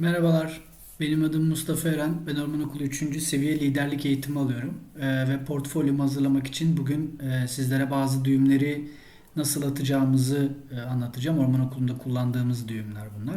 Merhabalar, benim adım Mustafa Eren. Ben Orman Okulu 3. seviye liderlik eğitimi alıyorum. Ee, ve portfolyomu hazırlamak için bugün e, sizlere bazı düğümleri nasıl atacağımızı e, anlatacağım. Orman Okulu'nda kullandığımız düğümler bunlar.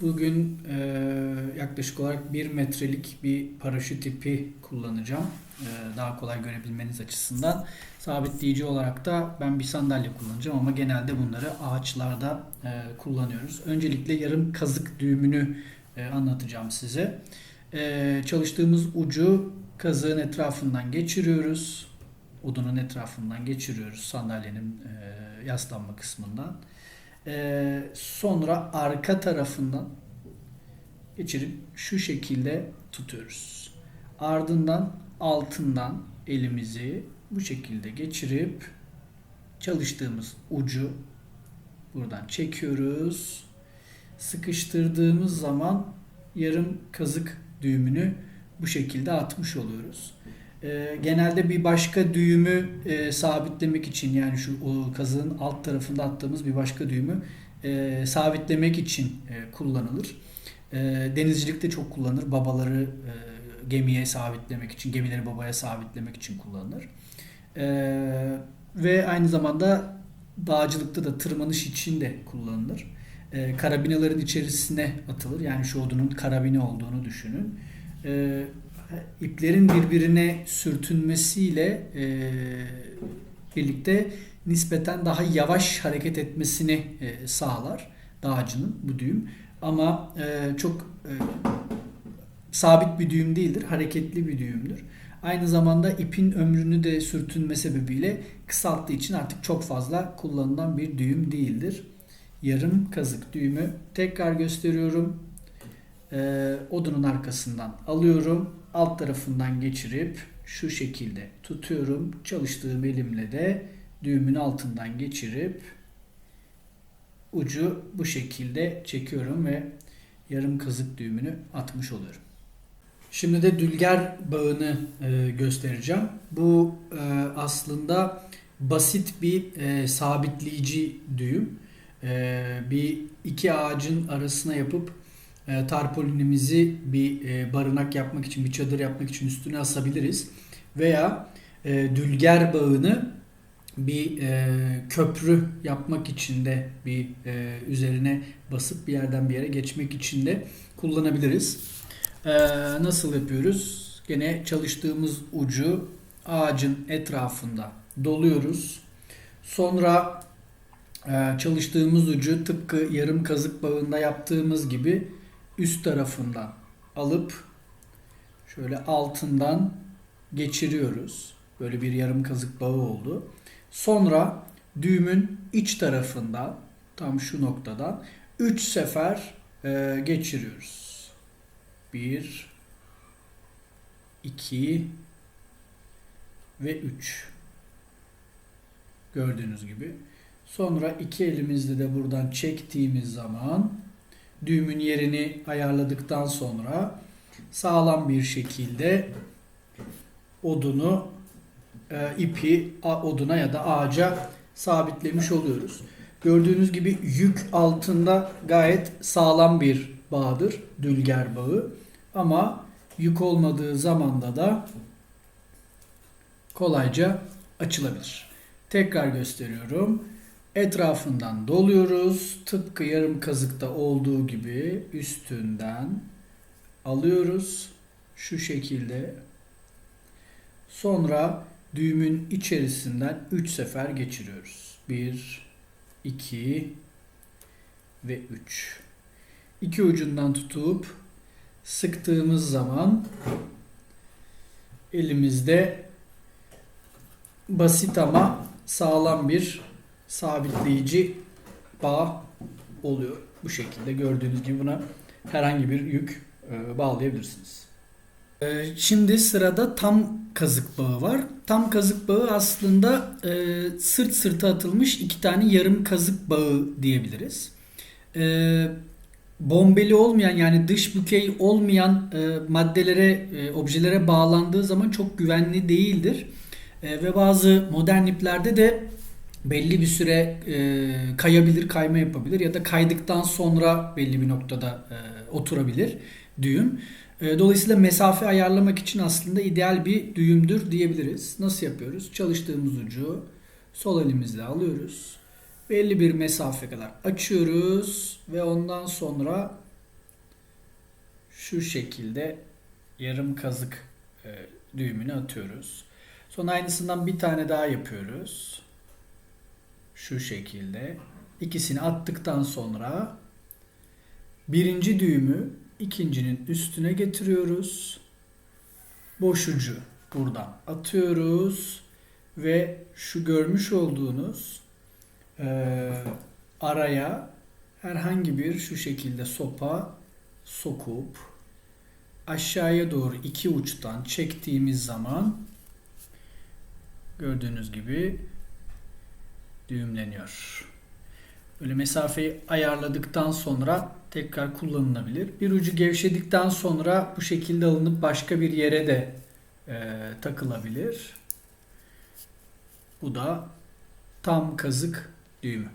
Bugün e, yaklaşık olarak 1 metrelik bir paraşüt ipi kullanacağım. E, daha kolay görebilmeniz açısından. Sabitleyici olarak da ben bir sandalye kullanacağım ama genelde bunları ağaçlarda e, kullanıyoruz. Öncelikle yarım kazık düğümünü e, anlatacağım size. E, çalıştığımız ucu kazığın etrafından geçiriyoruz. Odunun etrafından geçiriyoruz sandalyenin e, yaslanma kısmından. Sonra arka tarafından geçirip şu şekilde tutuyoruz. Ardından altından elimizi bu şekilde geçirip çalıştığımız ucu buradan çekiyoruz. Sıkıştırdığımız zaman yarım kazık düğümünü bu şekilde atmış oluyoruz. Ee, genelde bir başka düğümü e, sabitlemek için yani şu kazığın alt tarafında attığımız bir başka düğümü e, sabitlemek için e, kullanılır. E, denizcilikte çok kullanılır. Babaları e, gemiye sabitlemek için, gemileri babaya sabitlemek için kullanılır. Ve aynı zamanda dağcılıkta da tırmanış için de kullanılır. E, karabinaların içerisine atılır. Yani şu odunun karabine olduğunu düşünün. E, iplerin birbirine sürtünmesiyle e, birlikte nispeten daha yavaş hareket etmesini e, sağlar dağcının bu düğüm. Ama e, çok e, sabit bir düğüm değildir, hareketli bir düğümdür. Aynı zamanda ipin ömrünü de sürtünme sebebiyle kısalttığı için artık çok fazla kullanılan bir düğüm değildir. Yarım kazık düğümü tekrar gösteriyorum. Ee, odunun arkasından alıyorum. Alt tarafından geçirip şu şekilde tutuyorum. Çalıştığım elimle de düğümün altından geçirip ucu bu şekilde çekiyorum ve yarım kazık düğümünü atmış oluyorum. Şimdi de dülger bağını e, göstereceğim. Bu e, aslında basit bir e, sabitleyici düğüm. E, bir iki ağacın arasına yapıp e, tarpolinimizi bir e, barınak yapmak için, bir çadır yapmak için üstüne asabiliriz. Veya e, dülger bağını bir e, köprü yapmak için de bir e, üzerine basıp bir yerden bir yere geçmek için de kullanabiliriz. Ee, nasıl yapıyoruz? Gene çalıştığımız ucu ağacın etrafında doluyoruz. Sonra e, çalıştığımız ucu tıpkı yarım kazık bağında yaptığımız gibi üst tarafından alıp şöyle altından geçiriyoruz. Böyle bir yarım kazık bağı oldu. Sonra düğümün iç tarafından tam şu noktadan 3 sefer e, geçiriyoruz. 1 2 ve 3 gördüğünüz gibi. Sonra iki elimizle de buradan çektiğimiz zaman düğümün yerini ayarladıktan sonra sağlam bir şekilde odunu e, ipi oduna ya da ağaca sabitlemiş oluyoruz. Gördüğünüz gibi yük altında gayet sağlam bir bağdır. Dülger bağı. Ama yük olmadığı zamanda da kolayca açılabilir. Tekrar gösteriyorum. Etrafından doluyoruz. Tıpkı yarım kazıkta olduğu gibi üstünden alıyoruz. Şu şekilde. Sonra düğümün içerisinden 3 sefer geçiriyoruz. 1 2 ve 3. İki ucundan tutup sıktığımız zaman elimizde basit ama sağlam bir sabitleyici bağ oluyor. Bu şekilde gördüğünüz gibi buna herhangi bir yük e, bağlayabilirsiniz. E, şimdi sırada tam kazık bağı var. Tam kazık bağı aslında e, sırt sırta atılmış iki tane yarım kazık bağı diyebiliriz. Bombeli olmayan yani dış bükey olmayan maddelere, objelere bağlandığı zaman çok güvenli değildir. Ve bazı modern iplerde de belli bir süre e, kayabilir, kayma yapabilir ya da kaydıktan sonra belli bir noktada e, oturabilir düğüm. E, dolayısıyla mesafe ayarlamak için aslında ideal bir düğümdür diyebiliriz. Nasıl yapıyoruz? Çalıştığımız ucu sol elimizle alıyoruz. Belli bir mesafe kadar açıyoruz ve ondan sonra şu şekilde yarım kazık e, düğümünü atıyoruz. Sonra aynısından bir tane daha yapıyoruz. Şu şekilde. İkisini attıktan sonra birinci düğümü ikincinin üstüne getiriyoruz. Boş ucu buradan atıyoruz ve şu görmüş olduğunuz e, araya herhangi bir şu şekilde sopa sokup aşağıya doğru iki uçtan çektiğimiz zaman gördüğünüz gibi düğümleniyor. Böyle mesafeyi ayarladıktan sonra tekrar kullanılabilir. Bir ucu gevşedikten sonra bu şekilde alınıp başka bir yere de e, takılabilir. Bu da tam kazık düğümü.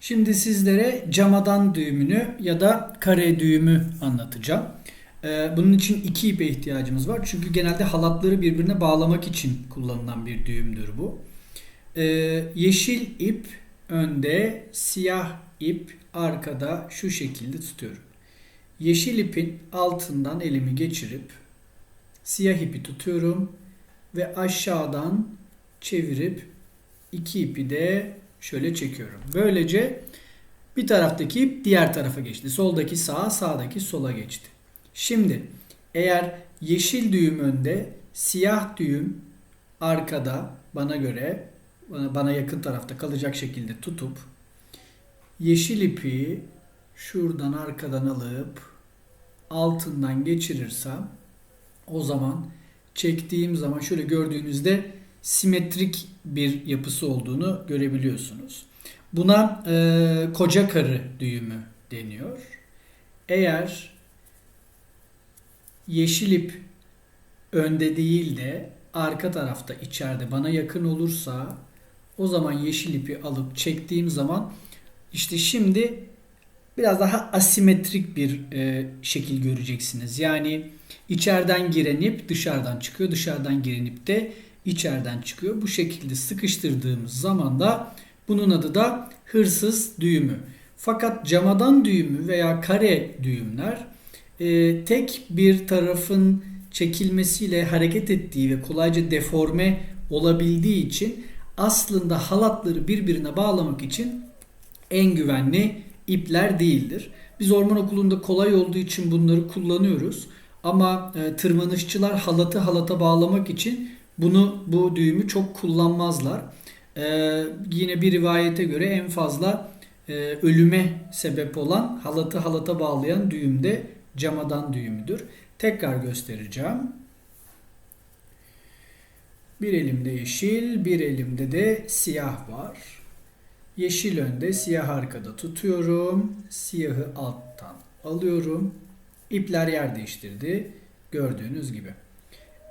Şimdi sizlere camadan düğümünü ya da kare düğümü anlatacağım. Ee, Bunun için iki ipe ihtiyacımız var. Çünkü genelde halatları birbirine bağlamak için kullanılan bir düğümdür bu. Ee, Yeşil ip önde, siyah ip arkada şu şekilde tutuyorum. Yeşil ipin altından elimi geçirip siyah ipi tutuyorum ve aşağıdan çevirip iki ipi de şöyle çekiyorum. Böylece bir taraftaki ip diğer tarafa geçti. Soldaki sağa, sağdaki sola geçti. Şimdi eğer yeşil düğüm önde, siyah düğüm arkada bana göre bana, yakın tarafta kalacak şekilde tutup yeşil ipi şuradan arkadan alıp altından geçirirsem o zaman çektiğim zaman şöyle gördüğünüzde simetrik bir yapısı olduğunu görebiliyorsunuz. Buna e, koca karı düğümü deniyor. Eğer yeşil ip önde değil de arka tarafta içeride bana yakın olursa o zaman yeşil ipi alıp çektiğim zaman işte şimdi biraz daha asimetrik bir e, şekil göreceksiniz. Yani içeriden giren ip dışarıdan çıkıyor, dışarıdan giren ip de içeriden çıkıyor. Bu şekilde sıkıştırdığımız zaman da bunun adı da hırsız düğümü. Fakat camadan düğümü veya kare düğümler e, tek bir tarafın çekilmesiyle hareket ettiği ve kolayca deforme olabildiği için aslında halatları birbirine bağlamak için en güvenli ipler değildir. Biz orman okulunda kolay olduğu için bunları kullanıyoruz. Ama e, tırmanışçılar halatı halata bağlamak için bunu bu düğümü çok kullanmazlar. E, yine bir rivayete göre en fazla e, ölüme sebep olan halatı halata bağlayan düğüm de camadan düğümüdür. Tekrar göstereceğim. Bir elimde yeşil, bir elimde de siyah var. Yeşil önde, siyah arkada tutuyorum. Siyahı alttan alıyorum. İpler yer değiştirdi. Gördüğünüz gibi.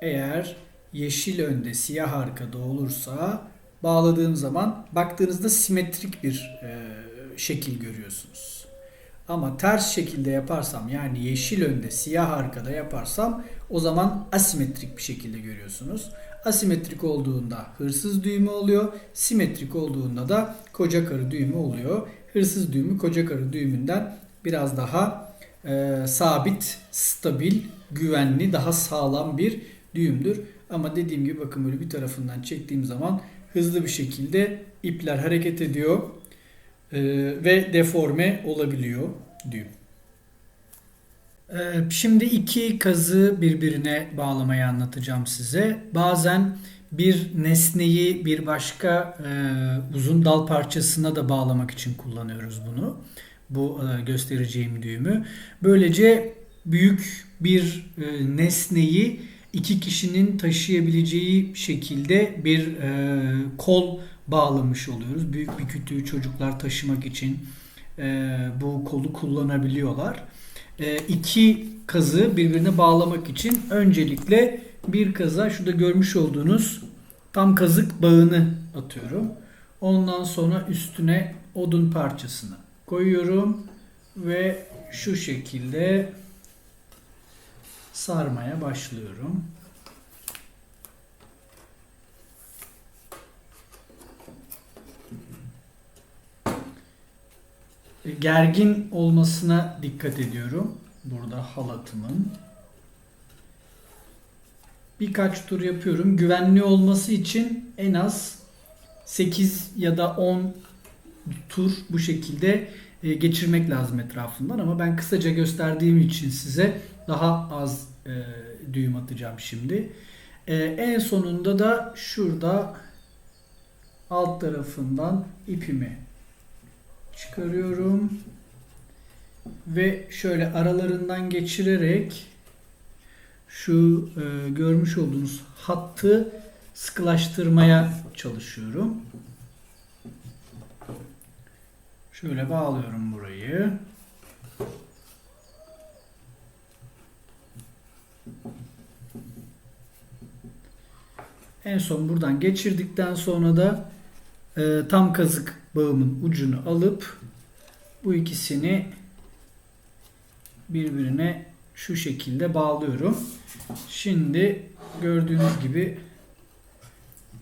Eğer yeşil önde, siyah arkada olursa bağladığım zaman baktığınızda simetrik bir e, şekil görüyorsunuz. Ama ters şekilde yaparsam yani yeşil önde siyah arkada yaparsam o zaman asimetrik bir şekilde görüyorsunuz. Asimetrik olduğunda hırsız düğümü oluyor. Simetrik olduğunda da koca karı düğümü oluyor. Hırsız düğümü koca karı düğümünden biraz daha e, sabit, stabil, güvenli, daha sağlam bir düğümdür. Ama dediğim gibi bakın böyle bir tarafından çektiğim zaman hızlı bir şekilde ipler hareket ediyor ve deforme olabiliyor düğüm. E, Şimdi iki kazı birbirine bağlamayı anlatacağım size. Bazen bir nesneyi bir başka e, uzun dal parçasına da bağlamak için kullanıyoruz bunu. Bu e, göstereceğim düğümü. Böylece büyük bir e, nesneyi iki kişinin taşıyabileceği şekilde bir e, kol bağlamış oluyoruz. Büyük bir kütüğü çocuklar taşımak için e, bu kolu kullanabiliyorlar. E, iki kazı birbirine bağlamak için öncelikle bir kaza şurada görmüş olduğunuz tam kazık bağını atıyorum. Ondan sonra üstüne odun parçasını koyuyorum ve şu şekilde sarmaya başlıyorum. Gergin olmasına dikkat ediyorum. Burada halatımın. Birkaç tur yapıyorum. Güvenli olması için en az 8 ya da 10 tur bu şekilde e, geçirmek lazım etrafından ama ben kısaca gösterdiğim için size daha az e, düğüm atacağım şimdi. E, en sonunda da şurada alt tarafından ipimi çıkarıyorum ve şöyle aralarından geçirerek şu e, görmüş olduğunuz hattı sıkılaştırmaya çalışıyorum. Şöyle bağlıyorum burayı. En son buradan geçirdikten sonra da e, tam kazık bağımın ucunu alıp bu ikisini birbirine şu şekilde bağlıyorum. Şimdi gördüğünüz gibi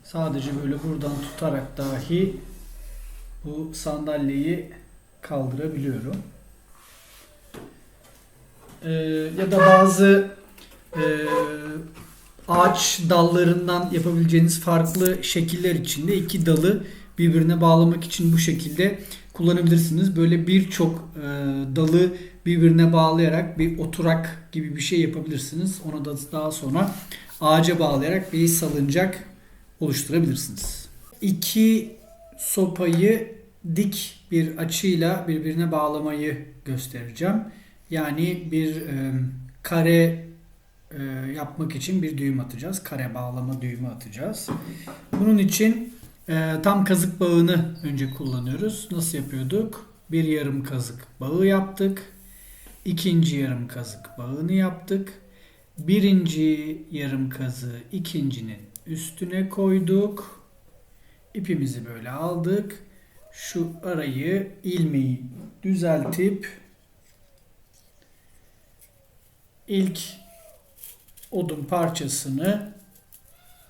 sadece böyle buradan tutarak dahi bu sandalyeyi kaldırabiliyorum. Ee, ya da bazı e, ağaç dallarından yapabileceğiniz farklı şekiller içinde iki dalı birbirine bağlamak için bu şekilde kullanabilirsiniz. Böyle birçok e, dalı birbirine bağlayarak bir oturak gibi bir şey yapabilirsiniz. Onu da daha sonra ağaca bağlayarak bir salıncak oluşturabilirsiniz. İki sopayı dik bir açıyla birbirine bağlamayı göstereceğim. Yani bir e, kare e, yapmak için bir düğüm atacağız. Kare bağlama düğümü atacağız. Bunun için e, tam kazık bağını önce kullanıyoruz. Nasıl yapıyorduk? Bir yarım kazık bağı yaptık. İkinci yarım kazık bağını yaptık. Birinci yarım kazığı ikincinin üstüne koyduk. İpimizi böyle aldık. Şu arayı ilmeği düzeltip ilk odun parçasını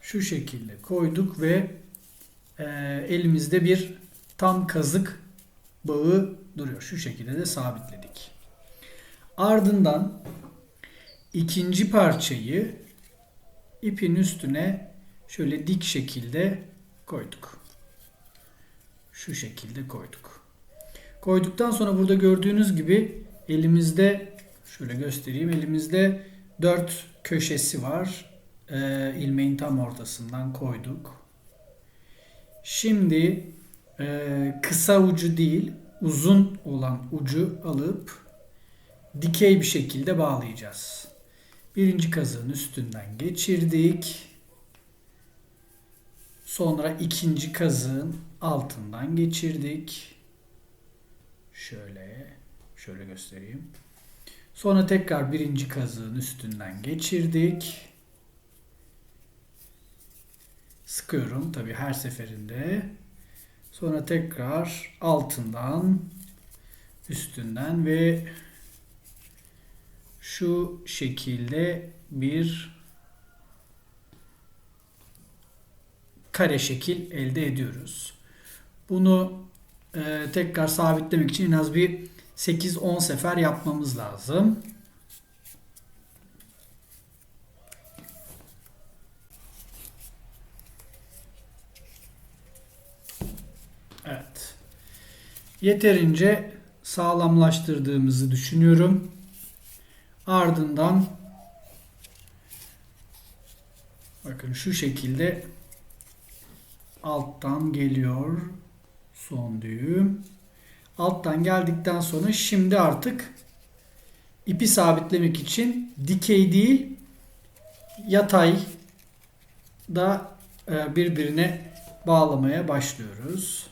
şu şekilde koyduk ve e, elimizde bir tam kazık bağı duruyor. Şu şekilde de sabitledik. Ardından ikinci parçayı ipin üstüne şöyle dik şekilde koyduk. Şu şekilde koyduk. Koyduktan sonra burada gördüğünüz gibi elimizde şöyle göstereyim. Elimizde dört köşesi var. Ee, ilmeğin tam ortasından koyduk. Şimdi e, kısa ucu değil uzun olan ucu alıp dikey bir şekilde bağlayacağız. Birinci kazığın üstünden geçirdik. Sonra ikinci kazığın altından geçirdik. Şöyle, şöyle göstereyim. Sonra tekrar birinci kazığın üstünden geçirdik. Sıkıyorum tabi her seferinde. Sonra tekrar altından, üstünden ve şu şekilde bir kare şekil elde ediyoruz. Bunu e, tekrar sabitlemek için en az bir 8-10 sefer yapmamız lazım. Yeterince sağlamlaştırdığımızı düşünüyorum. Ardından bakın şu şekilde alttan geliyor son düğüm. Alttan geldikten sonra şimdi artık ipi sabitlemek için dikey değil yatay da e, birbirine bağlamaya başlıyoruz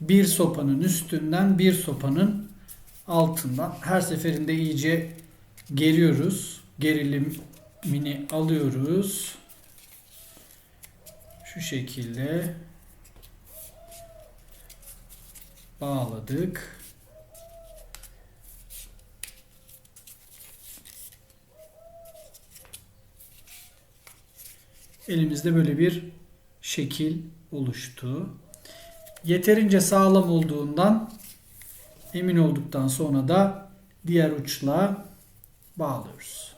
bir sopanın üstünden bir sopanın altından her seferinde iyice geriyoruz. Gerilimini alıyoruz. Şu şekilde bağladık. Elimizde böyle bir şekil oluştu. Yeterince sağlam olduğundan emin olduktan sonra da diğer uçla bağlıyoruz.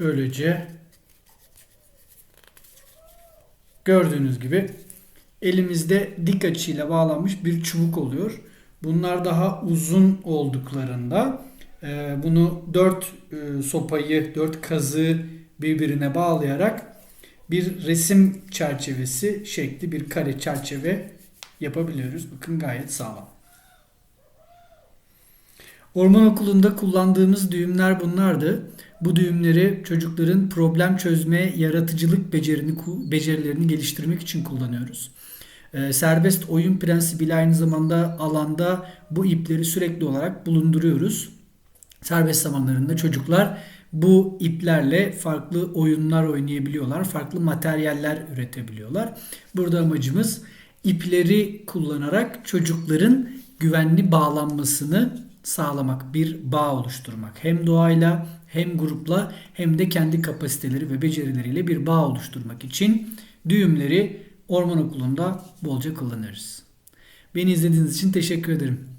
Böylece gördüğünüz gibi elimizde dik açıyla bağlanmış bir çubuk oluyor. Bunlar daha uzun olduklarında e, bunu dört e, sopayı, dört kazığı birbirine bağlayarak bir resim çerçevesi şekli bir kare çerçeve yapabiliyoruz. Bakın gayet sağlam. Orman okulunda kullandığımız düğümler bunlardı. Bu düğümleri çocukların problem çözme, yaratıcılık becerini, becerilerini geliştirmek için kullanıyoruz. Ee, serbest oyun prensibiyle aynı zamanda alanda bu ipleri sürekli olarak bulunduruyoruz. Serbest zamanlarında çocuklar bu iplerle farklı oyunlar oynayabiliyorlar, farklı materyaller üretebiliyorlar. Burada amacımız ipleri kullanarak çocukların güvenli bağlanmasını sağlamak, bir bağ oluşturmak. Hem doğayla hem grupla hem de kendi kapasiteleri ve becerileriyle bir bağ oluşturmak için düğümleri orman okulunda bolca kullanırız. Beni izlediğiniz için teşekkür ederim.